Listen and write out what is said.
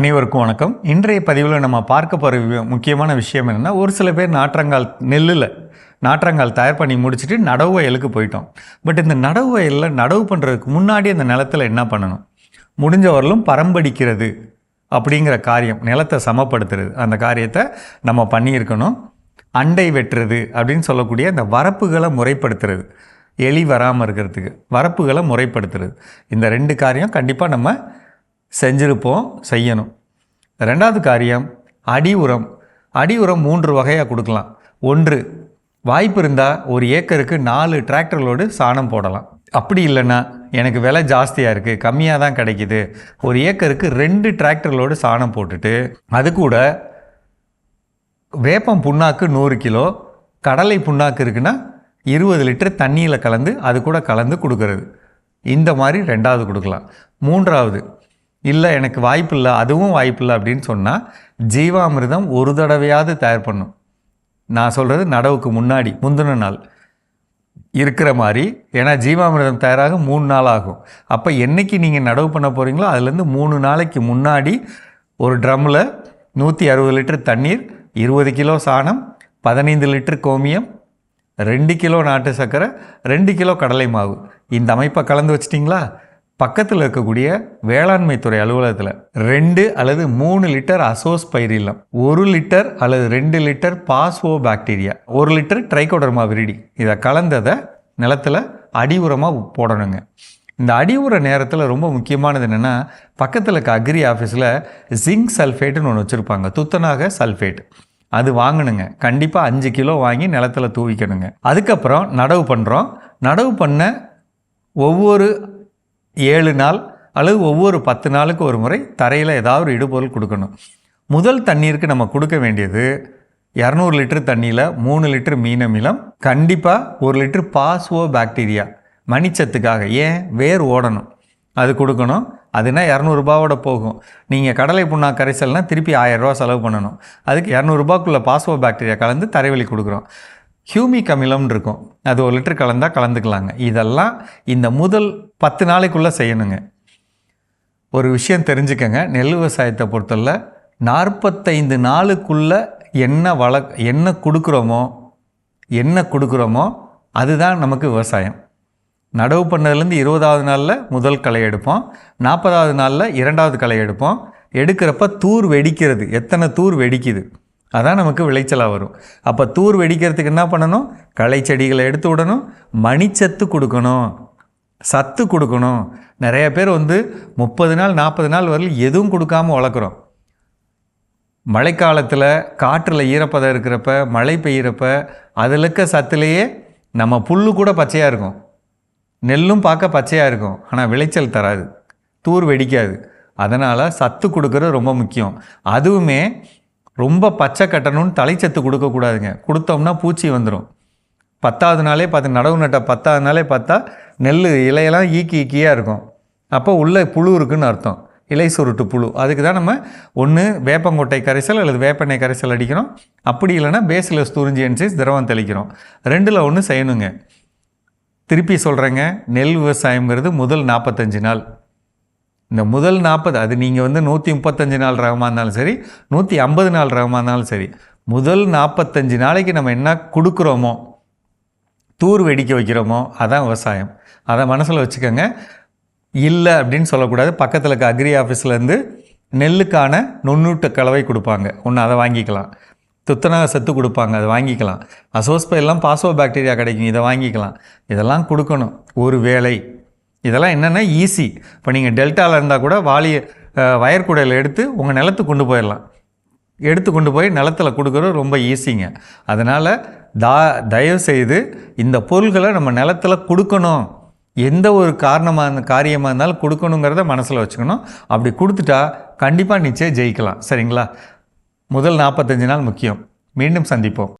அனைவருக்கும் வணக்கம். இன்றைய பதிவில் நம்ம பார்க்க போகிற முக்கியமான விஷயம் என்னென்னா ஒரு சில பேர் நாற்றங்கால் நெல்லில் நாற்றங்கால் தயார் பண்ணி முடிச்சுட்டு நடவு வயலுக்கு போயிட்டோம். பட் இந்த நடவு வயலில் நடவு பண்ணுறதுக்கு முன்னாடி அந்த நிலத்தில் என்ன பண்ணணும்? முடிஞ்ச வரலும் பரம்படிக்கிறது அப்படிங்கிற காரியம் நிலத்தை சமப்படுத்துறது. அந்த காரியத்தை நம்ம பண்ணியிருக்கணும். அண்டை வெட்டுறது அப்படின்னு சொல்லக்கூடிய அந்த வரப்புகளை முறைப்படுத்துறது. எலி வராமல் இருக்கிறதுக்கு வரப்புகளை முறைப்படுத்துறது. இந்த ரெண்டு காரியம் கண்டிப்பாக நம்ம செஞ்சிருப்போம் செய்யணும். ரெண்டாவது காரியம் அடி உரம். அடி உரம் மூன்று வகையாக கொடுக்கலாம். ஒன்று வாய்ப்பு இருந்தால் ஒரு ஏக்கருக்கு நாலு டிராக்டர்களோடு சாணம் போடலாம். அப்படி இல்லைன்னா எனக்கு விலை ஜாஸ்தியாக இருக்குது கம்மியாக தான் கிடைக்கிது. ஒரு ஏக்கருக்கு ரெண்டு டிராக்டர்களோடு சாணம் போட்டுட்டு அது கூட வேப்பம் புண்ணாக்கு நூறு கிலோ கடலை புண்ணாக்கு இருக்குன்னா இருபது லிட்டர் தண்ணியில் கலந்து அது கூட கலந்து கொடுக்கறது. இந்த மாதிரி ரெண்டாவது கொடுக்கலாம். மூன்றாவது இல்லை எனக்கு வாய்ப்பு இல்லை அதுவும் வாய்ப்பு இல்லை அப்படின்னு சொன்னால் ஜீவாமிர்தம் ஒரு தடவையாவது தயார் பண்ணும் நான் சொல்கிறது நடவுக்கு முன்னாடி முந்தின நாள். இருக்கிற மாதிரி ஏன்னா ஜீவாமிர்தம் தயாராக மூணு நாள் ஆகும். அப்போ என்னைக்கு நீங்கள் நடவு பண்ண போகிறீங்களோ அதுலேருந்து மூணு நாளைக்கு முன்னாடி ஒரு ட்ரம்மில் நூற்றி அறுபது லிட்டர் தண்ணீர் இருபது கிலோ சாணம் பதினைந்து லிட்டர் கோமியம் ரெண்டு கிலோ நாட்டு சர்க்கரை ரெண்டு கிலோ கடலை மாவு. இந்த அமைப்பை கலந்து வச்சிட்டிங்களா? பக்கத்தில் இருக்கக்கூடிய வேளாண்மை துறை அலுவலகத்தில் ரெண்டு அல்லது மூணு லிட்டர் அசோஸ் பைரிலம் ஒரு லிட்டர் அல்லது ரெண்டு லிட்டர் பாஸ்வோ பாக்டீரியா ஒரு லிட்டர் ட்ரைகோடர்மா விரிடி இதை கலந்ததை நிலத்தில் அடி உரமாக போடணுங்க. இந்த அடி உர நேரத்தில் ரொம்ப முக்கியமானது என்னென்னா பக்கத்தில் இருக்க அக்ரி ஆஃபீஸில் ஜிங்க் சல்ஃபேட்டுன்னு ஒன்று வச்சுருப்பாங்க துத்தநாக சல்ஃபேட் அது வாங்கணுங்க. கண்டிப்பாக அஞ்சு கிலோ வாங்கி நிலத்தில் தூவிக்கணுங்க. அதுக்கப்புறம் நடவு பண்ணுறோம் நடவு பண்ண ஒவ்வொரு ஏழு நாள் அல்லது ஒவ்வொரு பத்து நாளுக்கு ஒரு முறை தரையில் ஏதாவது ஒரு இடுபொருள் கொடுக்கணும். முதல் தண்ணீருக்கு நம்ம கொடுக்க வேண்டியது இரநூறு லிட்டர் தண்ணியில் மூணு லிட்டர் மீன் அமிலம் கண்டிப்பாக ஒரு லிட்டர் பாஸ்வோ பாக்டீரியா மணிச்சத்துக்காக. ஏன்? வேர் ஓடணும். அது கொடுக்கணும். அதுனா இரநூறுபாவோட போகும். நீங்கள் கடலை புண்ணா கரைசல்னால் திருப்பி ஆயிரரூவா செலவு பண்ணணும். அதுக்கு இரநூறுபாக்குள்ளே பாஸ்வோ பாக்டீரியா கலந்து தரைவழி கொடுக்குறோம். ஹியூமிக் அமிலம்னு இருக்கும். அது ஒரு லிட்டர் கலந்தால் கலந்துக்கலாங்க. இதெல்லாம் இந்த முதல் பத்து நாளைக்குள்ளே செய்யணுங்க. ஒரு விஷயம் தெரிஞ்சுக்கங்க. நெல் விவசாயத்தை பொறுத்தல நாற்பத்தைந்து நாளுக்குள்ளே என்ன வள என்ன கொடுக்குறோமோ என்ன கொடுக்குறோமோ அதுதான் நமக்கு விவசாயம். நடவு பண்ணதுலேருந்து இருபதாவது நாளில் முதல் களை எடுப்போம். நாற்பதாவது நாளில் இரண்டாவது களை எடுப்போம். எடுக்கிறப்ப தூர் வெடிக்கிறது. எத்தனை தூர் வெடிக்குது? அதான் நமக்கு விளைச்சலாக வரும். அப்போ தூர் வெடிக்கிறதுக்கு என்ன பண்ணணும்? களை செடிகளை எடுத்து விடணும். மணிச்சத்து கொடுக்கணும். சத்து கொடுக்கணும். நிறைய பேர் வந்து முப்பது நாள் நாற்பது நாள் வரையில் எதுவும் கொடுக்காம வளர்க்குறோம். மழைக்காலத்தில் காற்றில் ஈரப்பதம் இருக்கிறப்ப மழை பெய்கிறப்ப அதில் இருக்க சத்துலேயே நம்ம புல்லு கூட பச்சையாக இருக்கும். நெல்லும் பார்க்க பச்சையாக இருக்கும். ஆனால் விளைச்சல் தராது. தூர் வெடிக்காது. அதனால் சத்து கொடுக்கறது ரொம்ப முக்கியம். அதுவுமே ரொம்ப பச்சை கட்டணும்னு தலைச்சத்து கொடுக்கக்கூடாதுங்க. கொடுத்தோம்னா பூச்சி வந்துடும் பத்தாவது நாளே பார்த்து நடவு நட்ட பத்தாவது நாளே பார்த்தா நெல் இலையெல்லாம் ஈக்கி ஈக்கியாக இருக்கும். அப்போ உள்ளே புழு இருக்குன்னு அர்த்தம். இலை சுருட்டு புழு. அதுக்கு தான் நம்ம ஒன்று வேப்பங்கொட்டை கரைசல் அல்லது வேப்பெண்ணெய் கரைசல் அடிக்கிறோம். அப்படி இல்லைன்னா பேசிலஸ் துரிஞ்சியன்சிஸ் திரவம் தெளிக்கிறோம். ரெண்டில் ஒன்று செய்யணுங்க. திருப்பி சொல்கிறேங்க நெல் விவசாயங்கிறது முதல் நாற்பத்தஞ்சு நாள். இந்த முதல் நாற்பது அது நீங்கள் வந்து நூற்றி முப்பத்தஞ்சு நாள் ரகமாக இருந்தாலும் சரி நூற்றி ஐம்பது நாள் ரகமாக இருந்தாலும் சரி முதல் நாற்பத்தஞ்சு நாளைக்கு நம்ம என்ன கொடுக்குறோமோ தூர் வெடிக்க வைக்கிறோமோ அதான் விவசாயம். அதை மனசில் வச்சுக்கோங்க. இல்லை அப்படின்னு சொல்லக்கூடாது. பக்கத்தில் இருக்க அக்ரி ஆஃபீஸ்லேருந்து நெல்லுக்கான நுண்ணூட்ட கலவை கொடுப்பாங்க. ஒன்று அதை வாங்கிக்கலாம். துத்தநாக சத்து கொடுப்பாங்க அதை வாங்கிக்கலாம். அசோஸ்பை எல்லாம் பாசோ பாக்டீரியா கிடைக்கும் இதை வாங்கிக்கலாம். இதெல்லாம் கொடுக்கணும். ஒரு வேலை இதெல்லாம் என்னென்னா ஈஸி இப்போ நீங்கள் டெல்டாவில் இருந்தால் கூட வாளி அஹ், எடுத்து உங்கள் நிலத்துக்கு கொண்டு போயிடலாம். எடுத்து கொண்டு போய் நிலத்தில் கொடுக்குறது ரொம்ப ஈஸிங்க அதனால் தா தயவு செய்து இந்த பொருள்களை நம்ம நிலத்தில் கொடுக்கணும். எந்த ஒரு காரணமாக காரியமாக இருந்தாலும் கொடுக்கணுங்கிறத மனசில் வச்சுக்கணும். அப்படி கொடுத்துட்டா கண்டிப்பாக நிச்சயம் ஜெயிக்கலாம். சரிங்களா? முதல் நாற்பத்தஞ்சு நாள் முக்கியம். மீண்டும் சந்திப்போம்.